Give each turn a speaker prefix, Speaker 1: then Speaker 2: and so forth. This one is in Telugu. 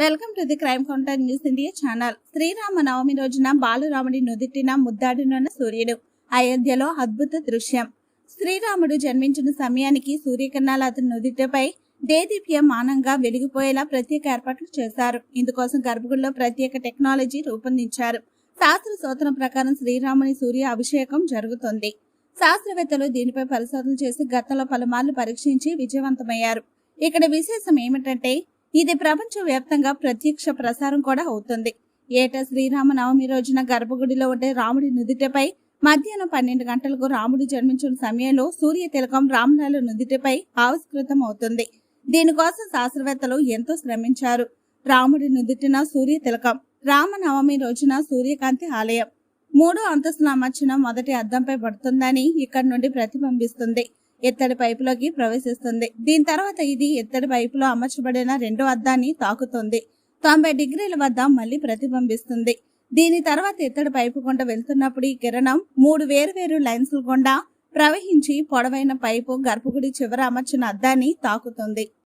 Speaker 1: Welcome to the Crime Counter News India channel. Srirama Navami రోజున బాలురాముడి నుదిటిన ముద్దాడునున్న సూర్యుడు. అయోధ్యలో అద్భుత దృశ్యం. శ్రీరాముడు జన్మించిన సమయానికి సూర్యకిరణాలు అతని నుదిటిపై దేదీప్యమానంగా వెలిగిపోయేలా ప్రత్యేక ఏర్పాట్లు చేశారు. ఇందుకోసం గర్భగుడిలో ప్రత్యేక టెక్నాలజీ రూపొందించారు. శాస్త్ర సూత్రం ప్రకారం శ్రీరాముని సూర్య అభిషేకం జరుగుతుంది. శాస్త్రవేత్తలు దీనిపై పరిశోధన చేసి గతంలో పలుమార్లు పరీక్షించి విజయవంతమయ్యారు. ఇక్కడ విశేషం ఏమిటంటే ఇది ప్రపంచ వ్యాప్తంగా ప్రత్యక్ష ప్రసారం కూడా అవుతుంది. ఏటా శ్రీరామ నవమి రోజున గర్భగుడిలో ఉండే రాముడి నుదుటిపై మధ్యాహ్నం పన్నెండు గంటలకు రాముడు జన్మించిన సమయంలో సూర్య తిలకం రామలాల నుదిటిపై ఆవిష్కృతం అవుతుంది. దీనికోసం శాస్త్రవేత్తలు ఎంతో శ్రమించారు. రాముడి నుదిటిన సూర్య తిలకం రామనవమి రోజున సూర్యకాంతి ఆలయం. మూడో అంతస్తుల అమర్చిన మొదటి అద్దంపై పడుతుందని ఇక్కడి నుండి ప్రతిబింబిస్తుంది. ఎత్తడి పైపులోకి ప్రవేశిస్తుంది. దీని తర్వాత ఇది ఎత్తడి పైపులో అమర్చబడిన రెండో అద్దాన్ని తాకుతుంది. తొంభై డిగ్రీల వద్ద మళ్ళీ ప్రతిబింబిస్తుంది. దీని తర్వాత ఎత్తడి పైపు గుండా వెళ్తున్నప్పుడు ఈ కిరణం మూడు వేరువేరు లైన్స్ల గుండా ప్రవహించి పొడవైన పైపు గర్భగుడి చివర అమర్చిన అద్దాన్ని తాకుతుంది.